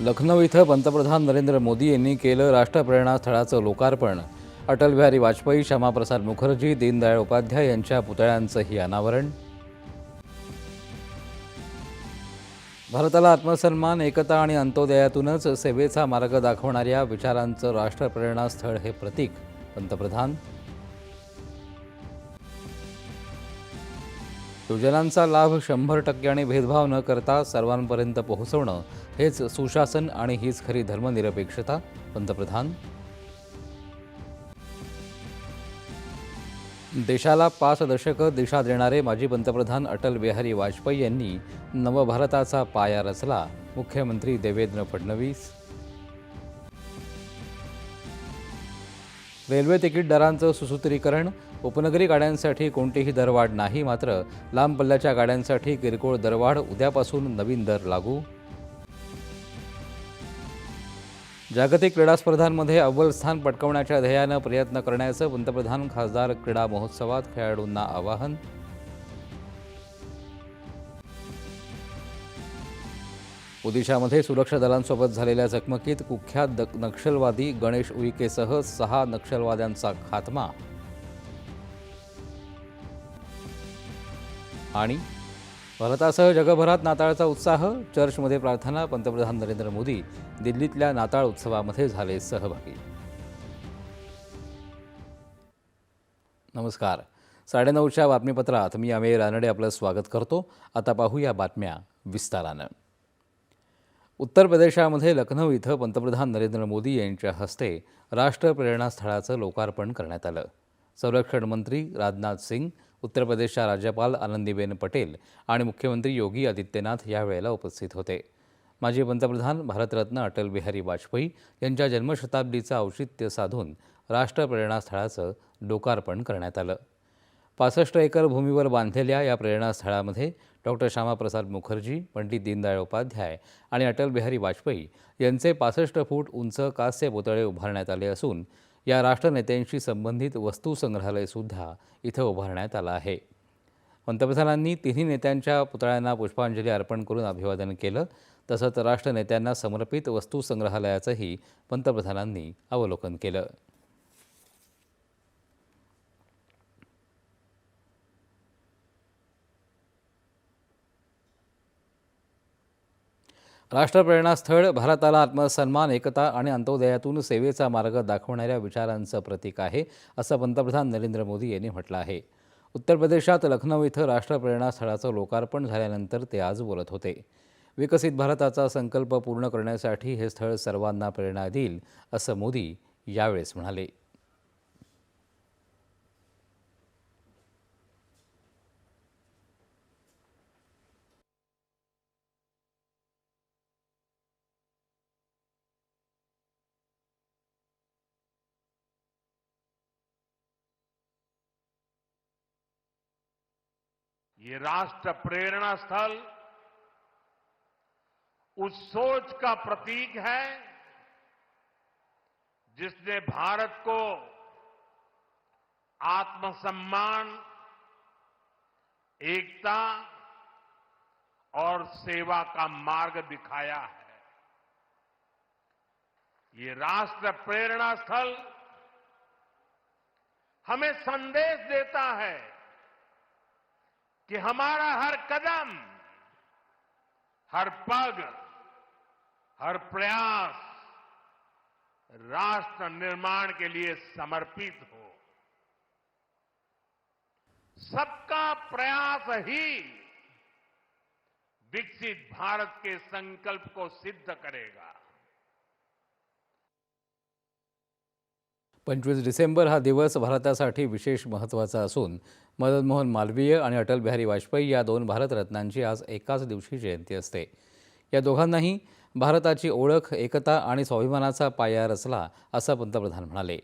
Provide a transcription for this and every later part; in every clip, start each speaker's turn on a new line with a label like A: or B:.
A: लखनौ इथं पंतप्रधान नरेंद्र मोदी यांनी केलं राष्ट्रप्रेरणा स्थळाचं लोकार्पण. अटल बिहारी वाजपेयी श्यामाप्रसाद मुखर्जी दीनदयाळ उपाध्याय यांच्या पुतळ्यांचंही अनावरण. भारताला आत्मसन्मान एकता आणि अंत्योदयातूनच सेवेचा मार्ग दाखवणाऱ्या विचारांचं राष्ट्रप्रेरणा स्थळ हे प्रतीक पंतप्रधान. योजनांचा लाभ शंभर टक्क्याने भेदभाव न करता सर्वांपर्यंत पोहोचवणं हेच सुशासन आणि हीच खरी धर्मनिरपेक्षता. पंतप्रधान. देशाला पाच दशकं दिशा देणारे माजी पंतप्रधान अटल बिहारी वाजपेयी यांनी नवभारताचा पाया रचला. मुख्यमंत्री देवेंद्र फडणवीस. रेल्वे तिकीट दरांचं सुसूत्रीकरण उपनगरी गाड्यांसाठी कोणतीही दरवाढ नाही मात्र लांब पल्ल्याच्या गाड्यांसाठी किरकोळ दरवाढ उद्यापासून नवीन दर लागू. जागतिक क्रीडा स्पर्धांमध्ये अव्वल स्थान पटकवण्याच्या ध्येयानं प्रयत्न करण्याचं पंतप्रधान खासदार क्रीडा महोत्सवात खेळाडूंना आवाहन ओदिशामध्ये सुरक्षा दलांसोबत झालेल्या चकमकीत कुख्यात द- नक्षलवादी गणेश उईकेसह सहा नक्षलवाद्यांचा खात्मा. आणि भारतासह जगभरात नाताळचा उत्साह चर्चमध्ये प्रार्थना पंतप्रधान नरेंद्र मोदी दिल्लीतल्या नाताळ उत्सवामध्ये झाले सहभागी. नमस्कार. साडेनऊच्या बातमीपत्रात मी अमेय रानडे आपलं स्वागत करतो. आता पाहूया बातम्या विस्तारानं. उत्तर प्रदेशामध्ये लखनौ इथं पंतप्रधान नरेंद्र मोदी यांच्या हस्ते राष्ट्र प्रेरणास्थळाचं लोकार्पण करण्यात आलं. संरक्षण मंत्री राजनाथ सिंग उत्तर प्रदेशच्या राज्यपाल आनंदीबेन पटेल आणि मुख्यमंत्री योगी आदित्यनाथ यावेळेला उपस्थित होते. माजी पंतप्रधान भारतरत्न अटल बिहारी वाजपेयी यांच्या जन्मशताब्दीचं औचित्य साधून राष्ट्र प्रेरणास्थळाचं लोकार्पण करण्यात आलं. पासष्ट एकर भूमीवर बांधलेल्या या प्रेरणास्थळामध्ये डॉक्टर श्यामाप्रसाद मुखर्जी पंडित दीनदयाळ उपाध्याय आणि अटल बिहारी वाजपेयी यांचे पासष्ट फूट उंच कांस्य पुतळे उभारण्यात आले असून या राष्ट्रनेत्यांशी संबंधित वस्तूसंग्रहालयसुद्धा इथं उभारण्यात आलं आहे. पंतप्रधानांनी तिन्ही नेत्यांच्या पुतळ्यांना पुष्पांजली अर्पण करून अभिवादन केलं तसंच राष्ट्रनेत्यांना समर्पित वस्तूसंग्रहालयाचंही पंतप्रधानांनी अवलोकन केलं. राष्ट्रप्रेरणास्थळ भारताला आत्मसन्मान एकता आणि अंत्योदयातून सेवेचा मार्ग दाखवणाऱ्या विचारांचं प्रतीक आहे असं पंतप्रधान नरेंद्र मोदी यांनी म्हटलं आहे. उत्तर प्रदेशात लखनौ इथं राष्ट्रप्रेरणास्थळाचं लोकार्पण झाल्यानंतर ते आज बोलत होते. विकसित भारताचा संकल्प पूर्ण करण्यासाठी हे स्थळ सर्वांना प्रेरणा देईल असं मोदी यावेळेस म्हणाले.
B: ये राष्ट्र प्रेरणा स्थल, उस सोच का प्रतीक है, जिसने भारत को आत्मसम्मान, एकता और सेवा का मार्ग दिखाया है। ये राष्ट्र प्रेरणा स्थल हमें संदेश देता है कि हमारा हर कदम, हर पग, हर प्रयास राष्ट्र निर्माण के लिए समर्पित हो। सबका प्रयास ही विकसित भारत के संकल्प को सिद्ध करेगा।
A: पंचवीस डिसेंबर हा दिवस भारतासाठी विशेष महत्त्वाचा असून मदन मोहन मालवीय आणि अटल बिहारी वाजपेयी या दोन भारतरत्नांची आज एकाच दिवशी जयंती असते. या दोघांनाही भारताची ओळख एकता आणि स्वाभिमानाचा पाया रचला असं पंतप्रधान म्हणाले.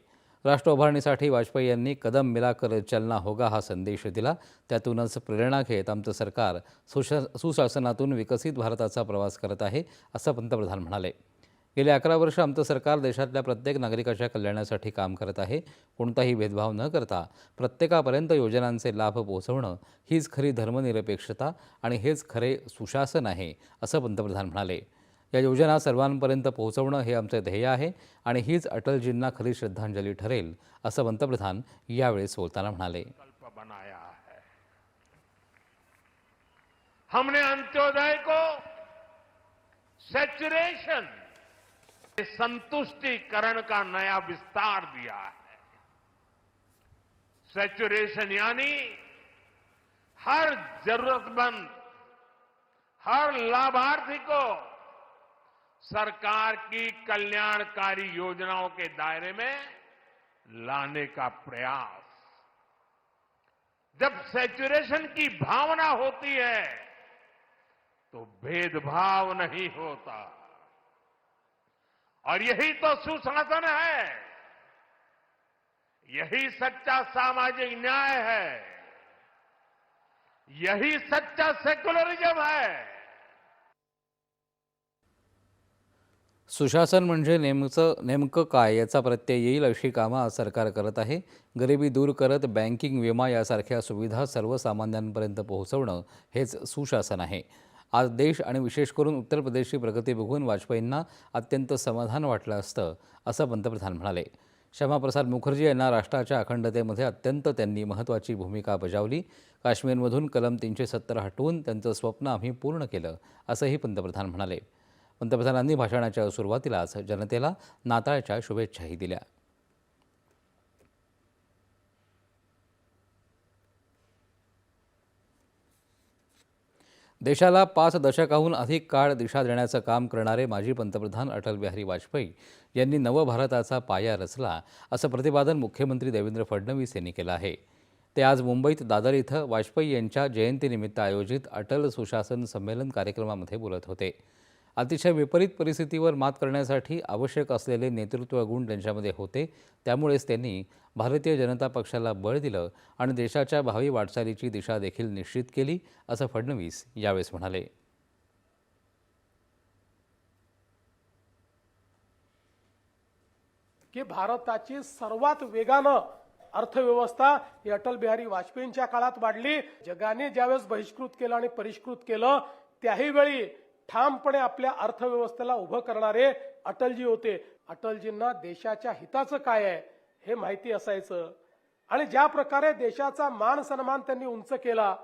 A: राष्ट्र उभारणीसाठी वाजपेयी यांनी कदम मिलाकर चलना होगा हा संदेश दिला. त्यातूनच प्रेरणा घेत आमचं सरकार सुशा सुशासनातून विकसित भारताचा प्रवास करत आहे असं पंतप्रधान म्हणाले. गेले अकरा वर्ष आमचं सरकार देशातल्या प्रत्येक नागरिकाच्या कल्याणासाठी काम करत आहे. कोणताही भेदभाव न करता प्रत्येकापर्यंत योजनांचे लाभ पोहोचवणं हीच खरी धर्मनिरपेक्षता आणि हेच खरे सुशासन आहे असं पंतप्रधान म्हणाले. या योजना सर्वांपर्यंत पोहोचवणं हे आमचं ध्येय आहे आणि हीच अटलजींना खरी श्रद्धांजली ठरेल असं पंतप्रधान यावेळेस बोलताना म्हणाले.
B: हमने अंत्योदय को सेचुरेशन संतुष्टिकरण का नया विस्तार दिया है। सेचुरेशन यानी हर जरूरतमंद, हर लाभार्थी को सरकार की कल्याणकारी योजनाओं के दायरे में लाने का प्रयास। जब सेचुरेशन की भावना होती है तो भेदभाव नहीं होता। और यही तो सुशासन है। यही सच्चा सामाजिक न्याय है। यही सच्चा सेक्युलरिज्म है।
A: सुशासन म्हणजे नेमचं नेमकं काय? याचा प्रत्यय येईल अशी कामं आज सरकार करत आहे. गरिबी दूर करत बँकिंग विमा यासारख्या सुविधा सर्वसामान्यांपर्यंत पोहोचवणं हेच सुशासन आहे. आज देश आणि विशेष करून उत्तर प्रदेशची प्रगती बघून वाजपेयींना अत्यंत समाधान वाटलं असतं असं पंतप्रधान म्हणाले. श्यामाप्रसाद मुखर्जी यांना राष्ट्राच्या अखंडतेमध्ये अत्यंत त्यांनी महत्त्वाची भूमिका बजावली. काश्मीरमधून कलम तीनशे सत्तर हटवून त्यांचं स्वप्न आम्ही पूर्ण केलं असंही पंतप्रधान म्हणाले. पंतप्रधानांनी भाषणाच्या सुरुवातीलाच जनतेला नाताळच्या शुभेच्छाही दिल्या. देशाला पाच दशकाहून अधिक काळ दिशा देण्याचं काम करणारे माजी पंतप्रधान अटल बिहारी वाजपेयी यांनी नवभारताचा पाया रचला असं प्रतिपादन मुख्यमंत्री देवेंद्र फडणवीस यांनी केलं आहे. ते आज मुंबईत दादर इथं वाजपेयी यांच्या जयंतीनिमित्त आयोजित अटल सुशासन संमेलन कार्यक्रमामध्ये बोलत होते. अतिशय विपरीत परिस्थितीवर मात करण्यासाठी आवश्यक असलेले नेतृत्व गुण त्यांच्यामध्ये होते. त्यामुळेच त्यांनी भारतीय जनता पक्षाला बळ दिलं आणि देशाच्या भावी वाटचालीची दिशा देखील निश्चित केली असं फडणवीस यावेळेस म्हणाले.
C: की भारताची सर्वात वेगानं अर्थव्यवस्था ही अटल बिहारी वाजपेयींच्या काळात वाढली. जगाने ज्यावेळेस बहिष्कृत केलं आणि परिष्कृत केलं त्याही वेळी ठामपणे आपल्या अर्थव्यवस्थेला उभं करणारे अटलजी होते. अटलजींना देशाच्या हिताचं काय आहे हे माहिती असायचं. आणि ज्या प्रकारे देशाचा मान सन्मान त्यांनी उंच केला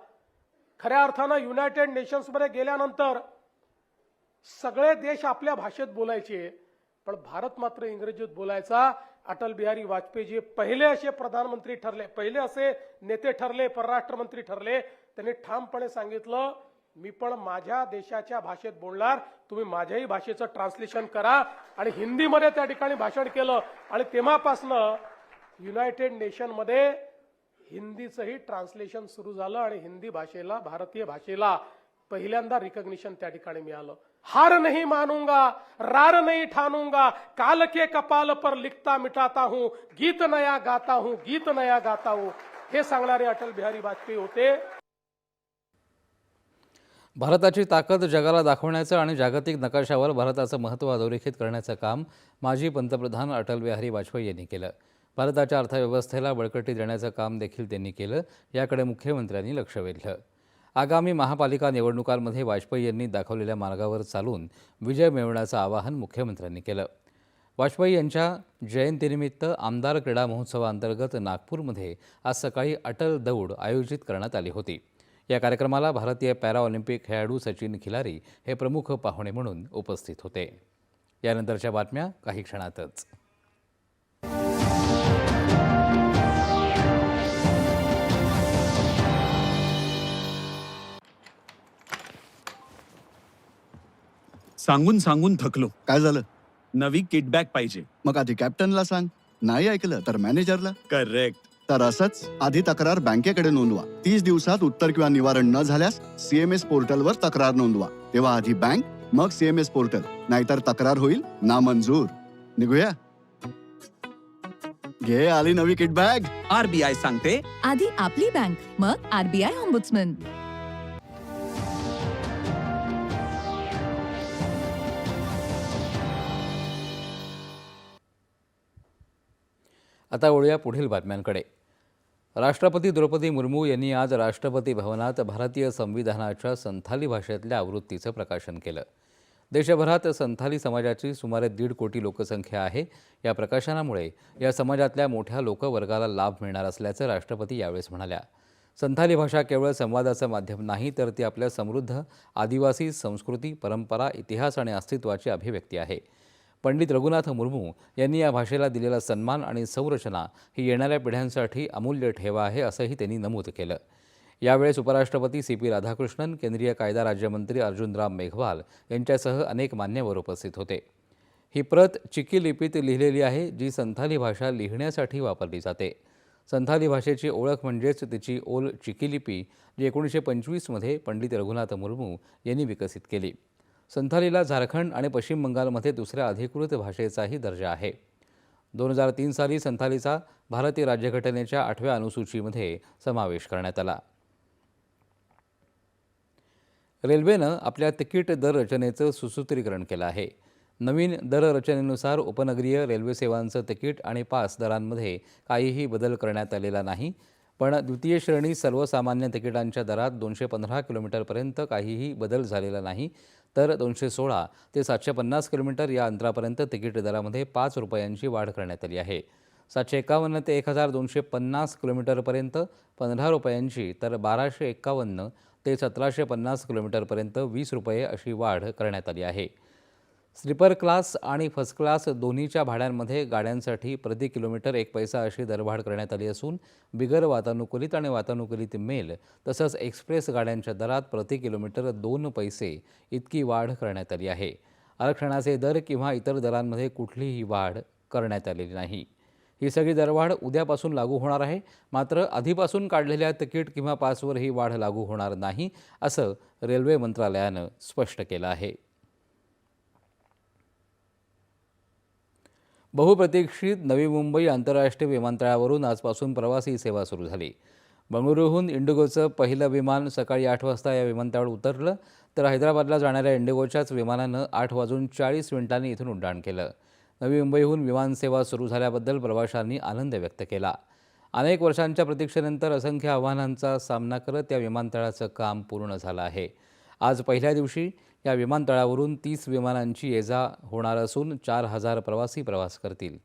C: खऱ्या अर्थानं युनायटेड नेशन्समध्ये गेल्यानंतर सगळे देश आपल्या भाषेत बोलायचे. पण भारत मात्र इंग्रजीत बोलायचा. अटल बिहारी वाजपेयीजी पहिले असे प्रधानमंत्री ठरले पहिले असे नेते ठरले परराष्ट्र मंत्री ठरले. त्यांनी ठामपणे सांगितलं मी पण माझ्या देशाच्या भाषेत बोलणार. तुम्ही माझ्याही भाषेचं ट्रान्सलेशन करा. आणि हिंदीमध्ये त्या ठिकाणी भाषण केलं. आणि तेव्हापासनं युनायटेड नेशनमध्ये हिंदीचंही ट्रान्सलेशन सुरू झालं आणि हिंदी भाषेला भारतीय भाषेला पहिल्यांदा रिकग्निशन त्या ठिकाणी मिळालं. हार नहीं मानूंगा रार नहीं ठानूंगा काल के कपाल पर लिखता मिटाता हूं गीत नया गाता हूं गीत नया गाता हूं. हे सांगणारे अटल बिहारी वाजपेयी होते.
A: भारताची ताकद जगाला दाखवण्याचं आणि जागतिक नकाशावर भारताचं महत्त्व अधोरेखित करण्याचं काम माजी पंतप्रधान अटल बिहारी वाजपेयी यांनी केलं. भारताच्या अर्थव्यवस्थेला बळकटी देण्याचं काम देखील त्यांनी केलं याकडे मुख्यमंत्र्यांनी लक्ष वेधलं. आगामी महापालिका निवडणुकांमध्ये वाजपेयी यांनी दाखवलेल्या मार्गावर चालून विजय मिळवण्याचं आवाहन मुख्यमंत्र्यांनी केलं. वाजपेयी यांच्या जयंतीनिमित्त आमदार क्रीडा महोत्सवाअंतर्गत नागपूरमध्ये आज सकाळी अटल दौड आयोजित करण्यात आली होती. या कार्यक्रमाला भारतीय पॅराऑलिम्पिक खेळाडू सचिन खिलारी हे प्रमुख पाहुणे म्हणून उपस्थित होते. यानंतरच्या बातम्या काही क्षणातच.
D: सांगून सांगून थकलो.
E: काय झालं?
D: नवी किटबॅक पाहिजे.
E: मग आधी कॅप्टनला सांग. नाही ऐकलं तर मॅनेजरला
D: करेक्ट
E: तर असंच आधी तक्रार बँकेकडे नोंदवा. तीस दिवसात उत्तर किंवा निवारण न झाल्यास सीएमएस पोर्टलवर तक्रार नोंदवा. तेव्हा आधी बँक मग सीएमएस पोर्टल. नाहीतर तक्रार होईल नामंजूर. निघूया? घे आली नवी किट बॅग.
D: आरबीआय सांगते.
F: आधी आपली बँक मग आरबीआय ऑम्बुड्समन.
A: आता वळूया पुढील बातम्यांकडे. राष्ट्रपती द्रौपदी मुर्मू यांनी आज राष्ट्रपती भवनात भारतीय संविधानाच्या संथाली भाषेतल्या आवृत्तीचं प्रकाशन केलं. देशभरात संथाली समाजाची सुमारे दीड कोटी लोकसंख्या आहे. या प्रकाशनामुळे या समाजातल्या मोठ्या लोकवर्गाला लाभ मिळणार असल्याचं राष्ट्रपती यावेळेस म्हणाल्या. संथाली भाषा केवळ संवादाचं माध्यम नाही तर ती आपल्या समृद्ध आदिवासी संस्कृती परंपरा इतिहास आणि अस्तित्वाची अभिव्यक्ती आहे. पंडित रघुनाथ मुर्मू यांनी या भाषेला दिलेला सन्मान आणि संरचना ही येणाऱ्या पिढ्यांसाठी अमूल्य ठेवा आहे असंही त्यांनी नमूद केलं. यावेळेस उपराष्ट्रपती सी पी राधाकृष्णन केंद्रीय कायदा राज्यमंत्री अर्जुनराम मेघवाल यांच्यासह अनेक मान्यवर उपस्थित होते. ही प्रत चिकी लिपीत लिहिलेली आहे जी संथाली भाषा लिहिण्यासाठी वापरली जाते. संथाली भाषेची ओळख म्हणजेच तिची ओल चिकी लिपी जी एकोणीसशे पंचवीसमध्ये पंडित रघुनाथ मुर्मू यांनी विकसित केली. संथालीला झारखंड आणि पश्चिम बंगालमध्ये दुसऱ्या अधिकृत भाषेचाही दर्जा आहे. दोन हजार तीन साली संथालीचा भारतीय राज्यघटनेच्या आठव्या अनुसूचीमध्ये समावेश करण्यात आला. रेल्वेनं आपल्या तिकीट दर रचनेचं सुसूत्रीकरण केलं आहे. नवीन दर रचनेनुसार उपनगरीय रेल्वे सेवांचं तिकीट आणि पास दरांमध्ये काहीही बदल करण्यात आलेला नाही पण द्वितीय श्रेणी सर्वसामान्य तिकिटांच्या दरात दोनशे पंधरा किलोमीटरपर्यंत काहीही बदल झालेला नाही तर दोनशे सोळा ते सातशे पन्नास किलोमीटर या अंतरापर्यंत तिकीट दरामध्ये पाच रुपयांची वाढ करण्यात आली आहे. सातशे एकावन्न ते एक हजार दोनशे पन्नास किलोमीटरपर्यंत पंधरा रुपयांची तर बाराशे एकावन्न ते सतराशे पन्नास किलोमीटरपर्यंत वीस रुपये अशी वाढ करण्यात आली आहे. स्लीपर क्लास आणि फर्स्ट क्लास दोन्हीच्या भाड्यांमध्ये गाड्यांसाठी प्रति किलोमीटर एक पैसा अशी दरवाढ करण्यात आली असून बिगर वातानुकूलित आणि वातानुकूलित मेल तसंच एक्सप्रेस गाड्यांच्या दरात प्रति किलोमीटर दोन पैसे इतकी वाढ करण्यात आली आहे. आरक्षणाचे दर किंवा इतर दरांमध्ये कुठलीही वाढ करण्यात आलेली नाही. ही सगळी दरवाढ उद्यापासून लागू होणार आहे. मात्र आधीपासून काढलेल्या तिकीट किंवा पासवर ही वाढ लागू होणार नाही असं रेल्वे मंत्रालयानं स्पष्ट केलं आहे. बहुप्रतीक्षित नवी मुंबई आंतरराष्ट्रीय विमानतळावरून आजपासून प्रवासी सेवा सुरू झाली. बंगळुरूहून इंडिगोचं पहिलं विमान सकाळी आठ वाजता या विमानतळावर उतरलं तर हैदराबादला जाणाऱ्या इंडिगोच्याच विमानानं आठ वाजून चाळीस मिनिटांनी इथून उड्डाण केलं. नवी मुंबईहून विमानसेवा सुरू झाल्याबद्दल प्रवाशांनी आनंद व्यक्त केला. अनेक वर्षांच्या प्रतीक्षेनंतर असंख्य आव्हानांचा सामना करत या विमानतळाचं काम पूर्ण झालं आहे. आज पहिल्या दिवशी या विमानतळावरून तीस विमानांची ये जा होणार असून चार हजार प्रवासी प्रवास करतील.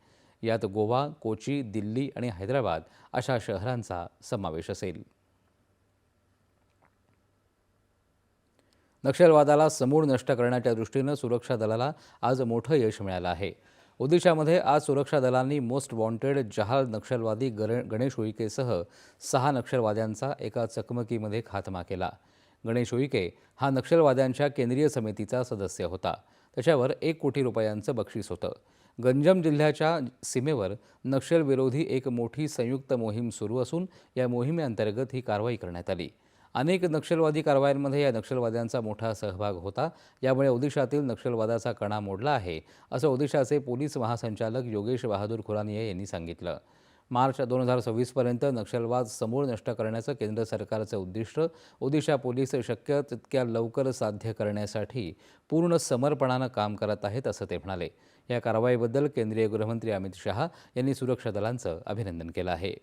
A: यात गोवा कोची दिल्ली आणि हैदराबाद अशा शहरांचा समावेश असेल. नक्षलवादाला समूळ नष्ट करण्याच्या दृष्टीनं सुरक्षा दलाला आज मोठं यश मिळालं आहे. ओदिशामध्ये आज सुरक्षा दलांनी मोस्ट वॉन्टेड जहाल नक्षलवादी गर गणेश उईकेसह सहा नक्षलवाद्यांचा एका चकमकीमध्ये खात्मा केला. गणेश उईके हा नक्षलवाद्यांच्या केंद्रीय समितीचा सदस्य होता. त्याच्यावर एक कोटी रुपयांचं बक्षीस होतं. गंजम जिल्ह्याच्या सीमेवर नक्षलविरोधी एक मोठी संयुक्त मोहीम सुरू असून या मोहिमेअंतर्गत ही कारवाई करण्यात आली. अनेक नक्षलवादी कारवायांमध्ये या नक्षलवाद्यांचा मोठा सहभाग होता. यामुळे ओदिशातील नक्षलवादाचा कणा मोडला आहे असं ओदिशाचे पोलीस महासंचालक योगेश बहादूर खुरानिया यांनी सांगितलं. मार्च दोन हजार सव्वीसपर्यंत नक्षलवाद समूळ नष्ट करण्याचं केंद्र सरकारचं उद्दिष्ट. ओदिशा पोलीस शक्य तितक्या लवकर साध्य करण्यासाठी पूर्ण समर्पणानं काम करत आहेत असं ते म्हणाले. या कारवाईबद्दल केंद्रीय गृहमंत्री अमित शहा यांनी सुरक्षा दलांचं अभिनंदन केलं आहे.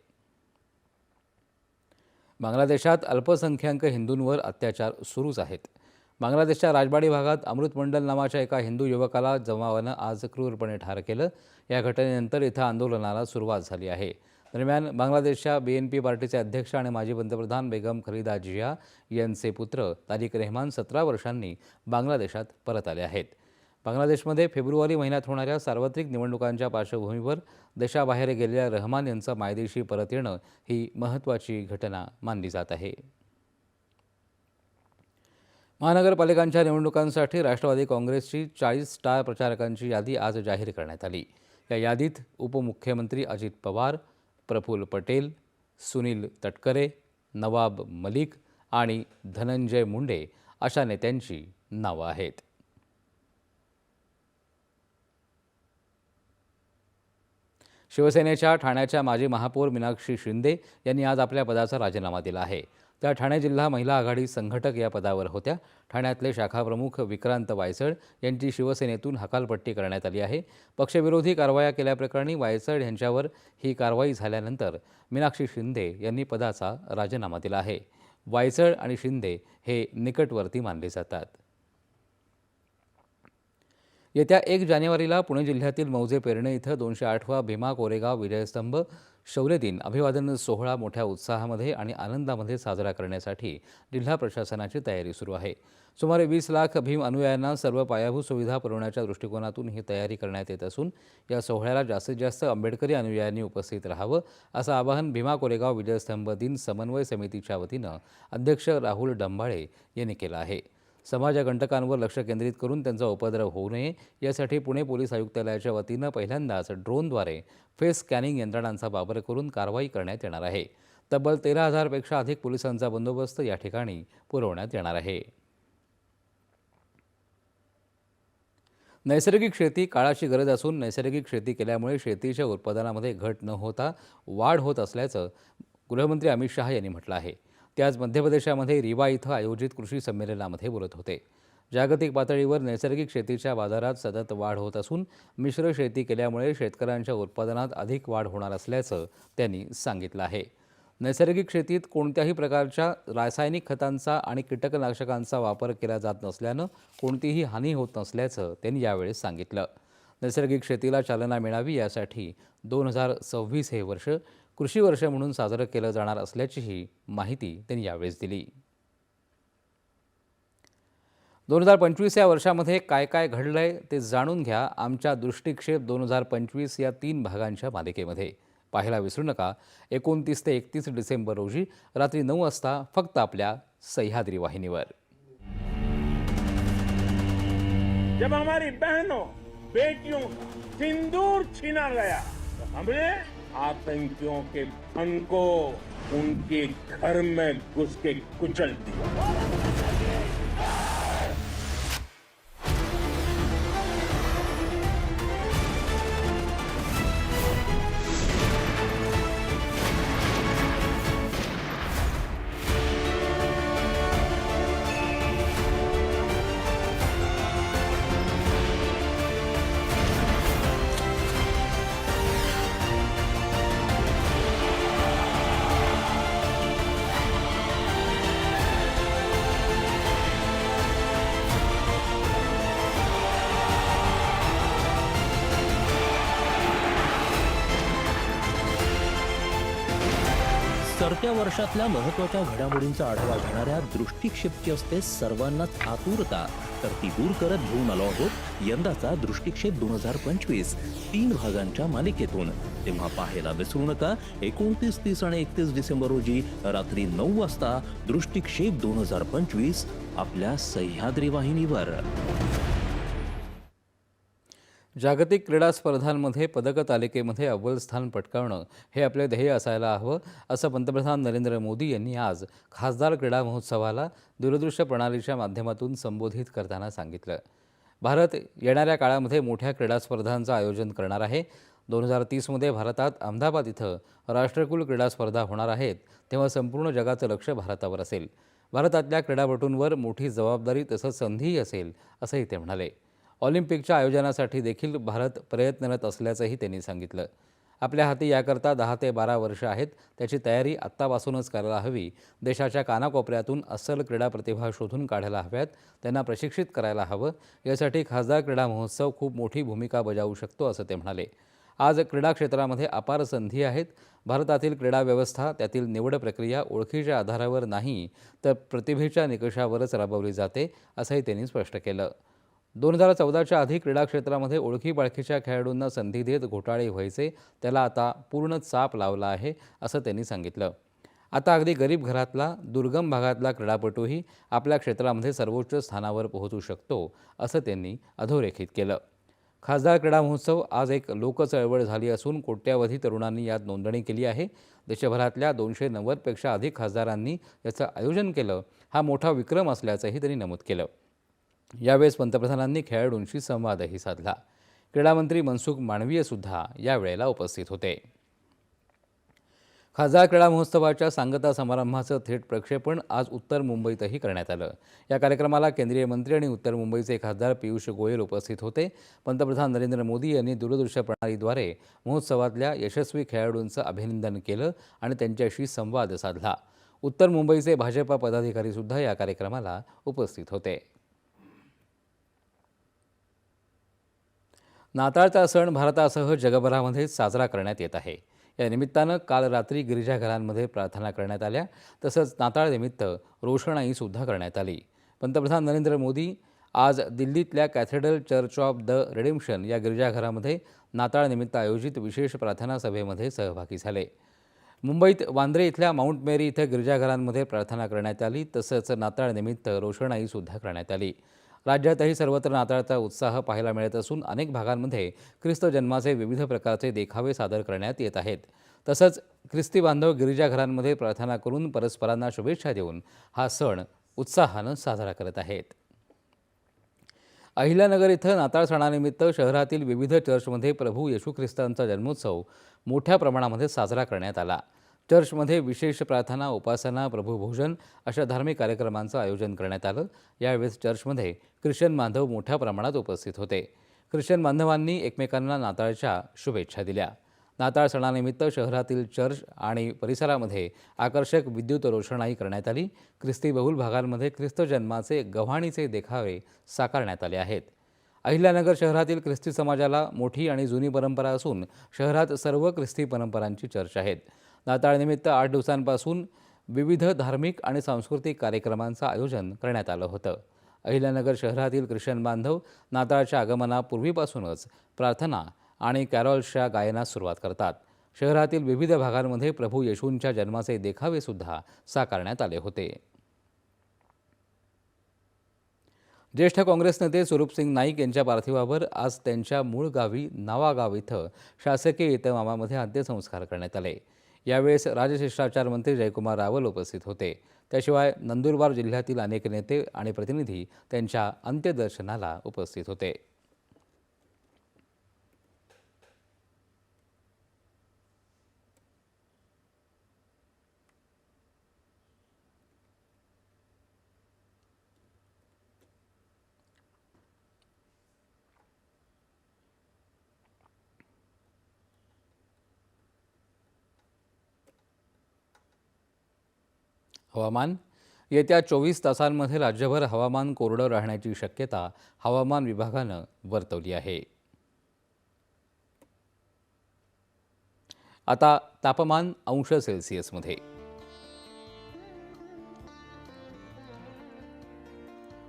A: बांगलादेशात अल्पसंख्याक हिंदूंवर अत्याचार सुरूच आहेत. बांगलादेशच्या राजबाडी भागात अमृत मंडल नावाच्या एका हिंदू युवकाला जमावानं आज क्रूरपणे ठार केलं. या घटनेनंतर इथं आंदोलनाला सुरुवात झाली आहे. दरम्यान बांगलादेशच्या बी एन पी पार्टीचे अध्यक्ष आणि माजी पंतप्रधान बेगम खलिदा जिया यांचे पुत्र तारिक रेहमान सतरा वर्षांनी बांगलादेशात परत आले आहेत. बांगलादेशमध्ये फेब्रुवारी महिन्यात होणाऱ्या सार्वत्रिक निवडणुकांच्या पार्श्वभूमीवर देशाबाहेर गेलेल्या रहमान यांचं मायदेशी परत येणं ही महत्त्वाची घटना मानली जात आहे. महानगरपालिकांच्या निवडणुकांसाठी राष्ट्रवादी काँग्रेसची चाळीस स्टार प्रचारकांची यादी आज जाहीर करण्यात आली. या यादीत उपमुख्यमंत्री अजित पवार प्रफुल्ल पटेल सुनील तटकरे नवाब मलिक आणि धनंजय मुंडे अशा नेत्यांची नावं आहेत. शिवसेनेच्या ठाण्याच्या माजी महापौर मीनाक्षी शिंदे यांनी आज आपल्या पदाचा राजीनामा दिला आहे. त्या ठाणे जिल्हा महिला आघाडी संघटक या पदावर होत्या. ठाण्यातले शाखाप्रमुख विक्रांत वायचळ यांची शिवसेनेतून हकालपट्टी करण्यात आली आहे. पक्षविरोधी कारवाया केल्याप्रकरणी वायचळ यांच्यावर ही कारवाई झाल्यानंतर मीनाक्षी शिंदे यांनी पदाचा राजीनामा दिला आहे. वायचळ आणि शिंदे हे निकटवर्ती मानले जातात. येत्या एक जानेवारीला पुणे जिल्ह्यातील मौजे पेरणे इथं दोनशे आठवा भीमा कोरेगाव विजयस्तंभ शौर्य दिन अभिवादन सोहळा मोठ्या उत्साहामध्ये आणि आनंदामध्ये साजरा करण्यासाठी जिल्हा प्रशासनाची तयारी सुरू आहे. सुमारे वीस लाख भीम अनुयायांना सर्व पायाभूत सुविधा पुरवण्याच्या दृष्टिकोनातून ही तयारी करण्यात येत असून या सोहळ्याला जास्तीत जास्त आंबेडकरी अनुयायांनी उपस्थित राहावं असं आवाहन भीमा कोरेगाव विजयस्तंभ दिन समन्वय समितीच्या वतीनं अध्यक्ष राहुल डंबाळे यांनी केलं आहे. समाजकंटकांवर लक्ष केंद्रित करून त्यांचा उपद्रव होऊ नये. यासाठी पुणे पोलीस आयुक्तालयाच्या वतीनं पहिल्यांदाच ड्रोनद्वारे फेस स्कॅनिंग यंत्रणांचा वापर करून कारवाई करण्यात येणार आहे. तब्बल तेरा हजारपेक्षा अधिक पोलिसांचा बंदोबस्त या ठिकाणी पुरवण्यात येणार आहे. नैसर्गिक शेती काळाची गरज असून नैसर्गिक शेती केल्यामुळे शेतीच्या उत्पादनामध्ये घट न होता वाढ होत असल्याचं गृहमंत्री अमित शहा यांनी म्हटलं आहे. ते आज मध्य प्रदेशामध्ये रिवा इथं आयोजित कृषी संमेलनामध्ये बोलत होते. जागतिक पातळीवर नैसर्गिक शेतीच्या बाजारात सतत वाढ होत असून मिश्र शेती केल्यामुळे शेतकऱ्यांच्या उत्पादनात अधिक वाढ होणार असल्याचं त्यांनी सांगितलं आहे. नैसर्गिक शेतीत कोणत्याही प्रकारच्या रासायनिक खतांचा आणि कीटकनाशकांचा वापर केला जात नसल्यानं कोणतीही हानी होत नसल्याचं त्यांनी यावेळी सांगितलं. नैसर्गिक शेतीला चालना मिळावी यासाठी दोन हजार सव्वीस हे वर्ष कृषी वर्ष म्हणून साजरं केलं जाणार असल्याचीही माहिती त्यांनी यावेळेस दिली. दोन हजार पंचवीस या वर्षामध्ये काय काय घडलंय ते जाणून घ्या आमच्या दृष्टिक्षेप दोन हजार पंचवीस या तीन भागांच्या मालिकेमध्ये. पाहायला विसरू नका. एकोणतीस ते एकतीस डिसेंबर रोजी रात्री नऊ वाजता फक्त आपल्या सह्याद्री वाहिनीवर.
G: जब हमारी बहनों बेटियों सिंदूर छीना गया तो हमें आतंकियों के फन को उनके घर में घुस के कुचल दिया।
H: सरत्या वर्षातल्या महत्त्वाच्या घडामोडींचा आढावा घेणाऱ्या दृष्टिक्षेपची असते सर्वांनाच आतुरता तर ती दूर करत घेऊन आलो आहोत यंदाचा दृष्टिक्षेप दोन हजार पंचवीस तीन भागांच्या मालिकेतून. तेव्हा पाहायला विसरू नका एकोणतीस तीस आणि एकतीस डिसेंबर रोजी रात्री नऊ वाजता दृष्टिक्षेप दोन हजार पंचवीस आपल्या सह्याद्री वाहिनीवर.
A: जागतिक क्रीडा स्पर्धांमध्ये पदक तालिकेमध्ये अव्वल स्थान पटकावणं हे आपले ध्येय असायला हवं असं पंतप्रधान नरेंद्र मोदी यांनी आज खासदार क्रीडा महोत्सवाला दूरदृश्य प्रणालीच्या माध्यमातून संबोधित करताना सांगितलं. भारत येणाऱ्या काळामध्ये मोठ्या क्रीडा स्पर्धांचं आयोजन करणार आहे. दोन हजार तीसमध्ये भारतात अहमदाबाद इथं राष्ट्रकुल क्रीडा स्पर्धा होणार आहेत तेव्हा संपूर्ण जगाचं लक्ष भारतावर असेल. भारतातल्या क्रीडापटूंवर मोठी जबाबदारी तसंच संधीही असेल असंही ते म्हणाले. ऑलिम्पिकच्या आयोजनासाठी देखील भारत प्रयत्नरत असल्याचंही त्यांनी सांगितलं. आपल्या हाती याकरता दहा ते बारा वर्ष आहेत. त्याची तयारी आत्तापासूनच करायला हवी. देशाच्या कानाकोपऱ्यातून अस्सल क्रीडा प्रतिभा शोधून काढायला हव्यात. त्यांना प्रशिक्षित करायला हवं. यासाठी खासदार क्रीडा महोत्सव खूप मोठी भूमिका बजावू शकतो असं ते म्हणाले. आज क्रीडा क्षेत्रामध्ये अपार संधी आहेत. भारतातील क्रीडा व्यवस्था त्यातील निवड प्रक्रिया ओळखीच्या आधारावर नाही तर प्रतिभेच्या निकषावरच राबवली जाते असंही त्यांनी स्पष्ट केलं. दोन हजार चौदाच्या आधी क्रीडा क्षेत्रामध्ये ओळखी पाळखीच्या खेळाडूंना संधी देत घोटाळे व्हायचे त्याला आता पूर्ण चाप लावला आहे असं त्यांनी सांगितलं. आता अगदी गरीब घरातला दुर्गम भागातला क्रीडापटूही आपल्या क्षेत्रामध्ये सर्वोच्च स्थानावर पोहोचू शकतो असं त्यांनी अधोरेखित केलं. खासदार क्रीडा महोत्सव आज एक लोकचळवळ झाली असून कोट्यावधी तरुणांनी यात नोंदणी केली आहे. देशभरातल्या दोनशे नव्वदपेक्षा अधिक खासदारांनी याचं आयोजन केलं. हा मोठा विक्रम असल्याचंही त्यांनी नमूद केलं. यावेळेस पंतप्रधानांनी खेळाडूंशी संवादही साधला. क्रीडामंत्री मनसुख मांडवीयसुद्धा यावेळेला उपस्थित होते. खासदार क्रीडा महोत्सवाच्या सांगता समारंभाचं थेट प्रक्षेपण आज उत्तर मुंबईतही करण्यात आलं. या कार्यक्रमाला केंद्रीय मंत्री आणि उत्तर मुंबईचे खासदार पियुष गोयल उपस्थित होते. पंतप्रधान नरेंद्र मोदी यांनी दूरदृश्य प्रणालीद्वारे महोत्सवातल्या यशस्वी खेळाडूंचं अभिनंदन केलं आणि त्यांच्याशी संवाद साधला. उत्तर मुंबईचे भाजपा पदाधिकारीसुद्धा या कार्यक्रमाला उपस्थित होते. नाताळचा सण भारतासह जगभरामध्ये साजरा करण्यात येत आहे. या निमित्तानं काल रात्री गिरिजाघरांमध्ये प्रार्थना करण्यात आल्या. तसंच नाताळनिमित्त रोषणाईसुद्धा करण्यात आली. पंतप्रधान नरेंद्र मोदी आज दिल्लीतल्या cathedral church of the redemption या गिरिजाघरामध्ये नाताळनिमित्त आयोजित विशेष प्रार्थना सभेमध्ये सहभागी झाले. मुंबईत वांद्रे इथल्या माउंट मेरी इथं गिरिजाघरांमध्ये प्रार्थना करण्यात आली. तसंच नाताळनिमित्त रोषणाईसुद्धा करण्यात आली. राज्यातही सर्वत्र नाताळचा उत्साह पाहायला मिळत असून अनेक भागांमध्ये ख्रिस्त जन्माचे विविध प्रकारचे देखावे सादर करण्यात येत आहेत. तसंच ख्रिस्ती बांधव गिरिजाघरांमध्ये प्रार्थना करून परस्परांना शुभेच्छा देऊन हा सण उत्साहानं साजरा करत आहेत. अहिल्यानगर इथं नाताळ सणानिमित्त शहरातील विविध चर्चमध्ये प्रभू येशू ख्रिस्तांचा जन्मोत्सव मोठ्या प्रमाणामध्ये साजरा करण्यात आला. चर्चमध्ये विशेष प्रार्थना उपासना प्रभूभोजन अशा धार्मिक कार्यक्रमांचं आयोजन करण्यात आलं. यावेळेस चर्चमध्ये ख्रिश्चन बांधव मोठ्या प्रमाणात उपस्थित होते. ख्रिश्चन बांधवांनी एकमेकांना नाताळच्या शुभेच्छा दिल्या. नाताळ सणानिमित्त शहरातील चर्च आणि परिसरामध्ये आकर्षक विद्युत रोषणाई करण्यात आली. ख्रिस्ती बहुल भागांमध्ये ख्रिस्त जन्माचे गव्हाणीचे देखावे साकारण्यात आले आहेत. अहिल्यानगर शहरातील ख्रिस्ती समाजाला मोठी आणि जुनी परंपरा असून शहरात सर्व ख्रिस्ती परंपरांची चर्च आहेत. नाताळनिमित्त आठ दिवसांपासून विविध धार्मिक आणि सांस्कृतिक कार्यक्रमांचं आयोजन करण्यात आलं होतं. अहिल्यानगर शहरातील ख्रिश्चन बांधव नाताळच्या आगमनापूर्वीपासूनच प्रार्थना आणि कॅरॉल्सच्या गायनास सुरुवात करतात. शहरातील विविध भागांमध्ये प्रभू येशूंच्या जन्माचे देखावेसुद्धा साकारण्यात आले होते. ज्येष्ठ काँग्रेस नेते स्वरूपसिंग नाईक यांच्या पार्थिवावर आज त्यांच्या मूळ गावी नावागाव इथं शासकीय इतमामामध्ये अंत्यसंस्कार करण्यात आले. यावेळेस राजशिष्टाचार मंत्री जयकुमार रावल उपस्थित होते. त्याशिवाय नंदुरबार जिल्ह्यातील अनेक नेते आणि प्रतिनिधी त्यांच्या अंत्यदर्शनाला उपस्थित होते. हवामान. येत्या चोवीस तासांमध्ये राज्यभर हवामान कोरडं राहण्याची शक्यता हवामान विभागानं वर्तवली आहे. आता तापमान अंश सेल्सिअसमध्ये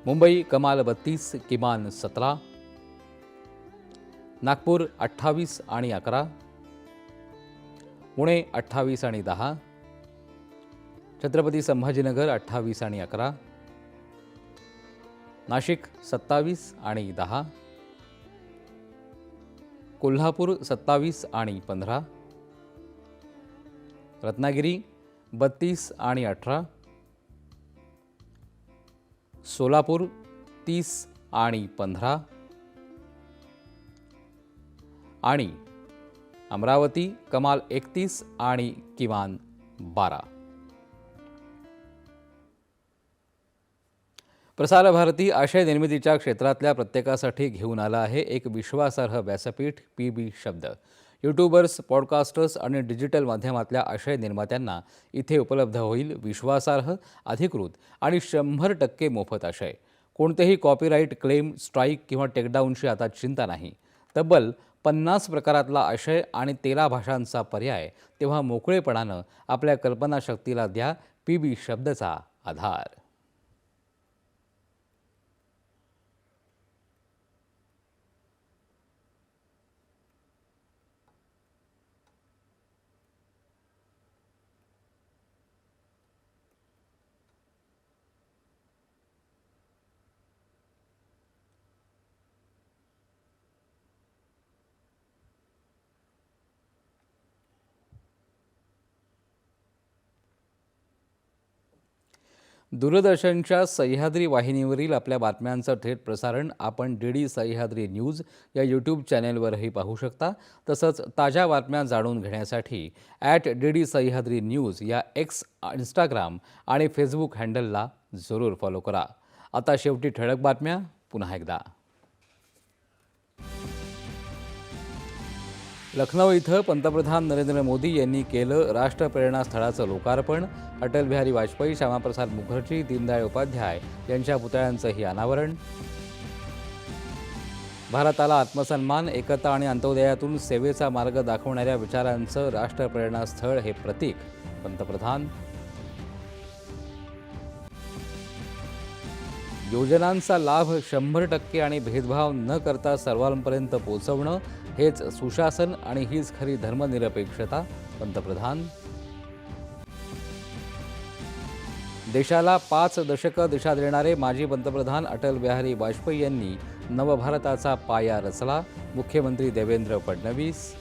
A: मुंबई कमाल बत्तीस किमान सतरा. नागपूर अठ्ठावीस आणि अकरा. पुणे अठ्ठावीस आणि दहा. छत्रपती संभाजीनगर अठ्ठावीस आणि अकरा. नाशिक सत्तावीस आणि दहा. कोल्हापूर सत्तावीस आणि पंधरा. रत्नागिरी बत्तीस आणि अठरा. सोलापूर तीस आणि पंधरा. आणि अमरावती कमाल एकतीस आणि किमान बारा. प्रसार भारती आशय निर्मितीच्या क्षेत्रातल्या प्रत्येकासाठी घेऊन आला आहे एक विश्वासार्ह व्यासपीठ पी बी शब्द. यूट्यूबर्स पॉडकास्टर्स आणि डिजिटल माध्यमातल्या आशय निर्मात्यांना इथे उपलब्ध होईल विश्वासार्ह अधिकृत आणि शंभर टक्के मोफत आशय. कोणतेही कॉपीराईट क्लेम स्ट्राईक किंवा टेकडाऊनशी आता चिंता नाही. तब्बल पन्नास प्रकारातला आशय आणि तेरा भाषांचा पर्याय तेव्हा मोकळेपणानं आपल्या कल्पनाशक्तीला द्या पी बी शब्दचा आधार. दूरदर्शनच्या सह्याद्री वाहिनीवरील आपल्या बातम्यांचं थेट प्रसारण आपण डी डी सह्याद्री न्यूज या यूट्यूब चॅनेलवरही पाहू शकता. तसंच ताज्या बातम्या जाणून घेण्यासाठी at D D Sahyadri news या एक्स इंस्टाग्राम आणि फेसबुक हँडलला जरूर फॉलो करा. आता शेवटी ठळक बातम्या. पुन्हा एकदा. लखनौ इथं पंतप्रधान नरेंद्र मोदी यांनी केलं राष्ट्रप्रेरणा स्थळाचं लोकार्पण. अटल बिहारी वाजपेयी श्यामाप्रसाद मुखर्जी दीनदयाळ उपाध्याय यांच्या पुतळ्यांचंही अनावरण. भारताला आत्मसन्मान एकता आणि अंत्योदयातून सेवेचा मार्ग दाखवणाऱ्या विचारांचं राष्ट्रप्रेरणास्थळ हे प्रतीक पंतप्रधान. योजनांचा लाभ शंभर टक्के आणि भेदभाव न करता सर्वांपर्यंत पोहोचवणं हेच सुशासन आणि हीच खरी धर्मनिरपेक्षता पंतप्रधान. देशाला पाच दशकं दिशा देणारे माजी पंतप्रधान अटल बिहारी वाजपेयी यांनी नवभारताचा पाया रचला. मुख्यमंत्री देवेंद्र फडणवीस.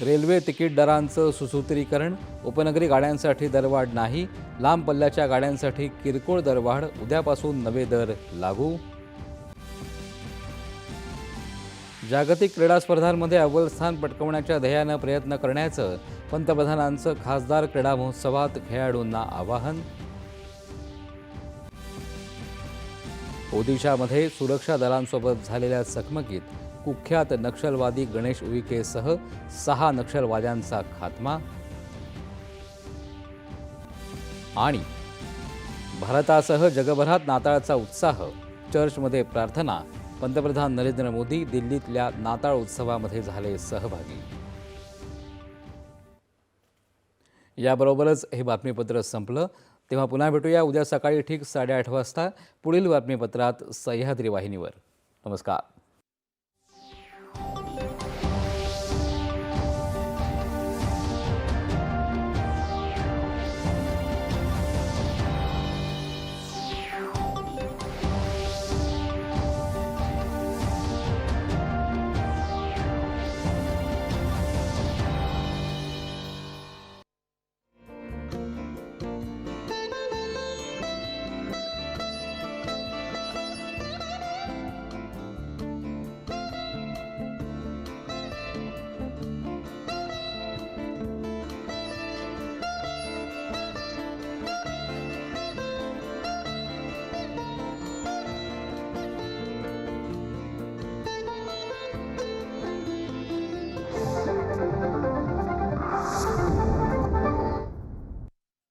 A: रेल्वे तिकीट दरांचं सुसूत्रीकरण उपनगरी गाड्यांसाठी दरवाढ नाही लांब पल्ल्याच्या गाड्यांसाठी किरकोळ दरवाढ उद्यापासून नवे दर लागू. जागतिक क्रीडा स्पर्धांमध्ये अव्वल स्थान पटकवण्याच्या ध्येयानं प्रयत्न करण्याचं पंतप्रधानांचं खासदार क्रीडा महोत्सवात खेळाडूंना आवाहन. ओदिशामध्ये सुरक्षा दलांसोबत झालेल्या चकमकीत कुख्यात नक्षलवादी गणेश उईकेसह सहा नक्षलवाद्यांचा खात्मा. आणि भारतासह जगभरात नाताळचा उत्साह चर्चमध्ये प्रार्थना पंतप्रधान नरेंद्र मोदी दिल्लीतल्या नाताळ उत्सवामध्ये झाले सहभागी. याबरोबरच हे बातमीपत्र संपलं. तेव्हा पुन्हा भेटूया. उद्या सकाळी ठीक साडेआठ वाजता पुढील बातमीपत्रात सह्याद्री वाहिनीवर. नमस्कार.